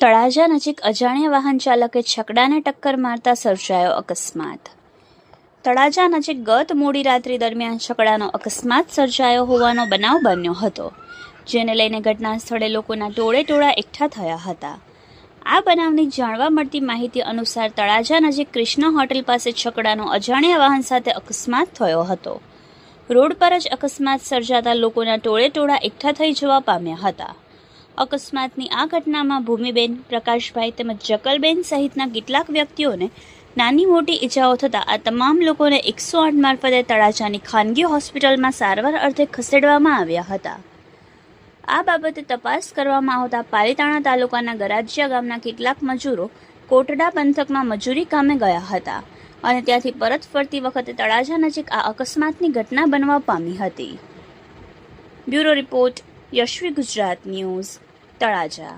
તળાજા નજીક અજાણ્યા વાહન ચાલકે છકડાને ટક્કર મારતા સર્જાયો અકસ્માત. તળાજા નજીક ગત મોડી રાત્રિ દરમિયાન છકડાનો અકસ્માત સર્જાયો હોવાનો બનાવ બન્યો હતો, જેને લઈને ઘટના સ્થળે લોકોના ટોળે ટોળા એકઠા થયા હતા. આ બનાવની જાણવા મળતી માહિતી અનુસાર તળાજા નજીક કૃષ્ણ હોટેલ પાસે છકડાનો અજાણ્યા વાહન સાથે અકસ્માત થયો હતો. રોડ પર જ અકસ્માત સર્જાતા લોકોના ટોળે ટોળા એકઠા થઈ જવા પામ્યા હતા. અકસ્માતની આ ઘટનામાં ભૂમિબેન પ્રકાશભાઈ તેમજ જકલબેન સહિતના કેટલાક વ્યક્તિઓને નાની મોટી ઈજાઓ થતાં આ તમામ લોકોને એકસો આઠ મારફતે તળાજાની ખાનગી હોસ્પિટલમાં સારવાર અર્થે ખસેડવામાં આવ્યા હતા. આ બાબતે તપાસ કરવામાં આવતા પાલીતાણા તાલુકાના ગરાજિયા ગામના કેટલાક મજૂરો કોટડા પંથકમાં મજૂરી કામે ગયા હતા અને ત્યાંથી પરત ફરતી વખતે તળાજા નજીક આ અકસ્માતની ઘટના બનવા પામી હતી. Bureau report Yashvi Gujarat news. Talaja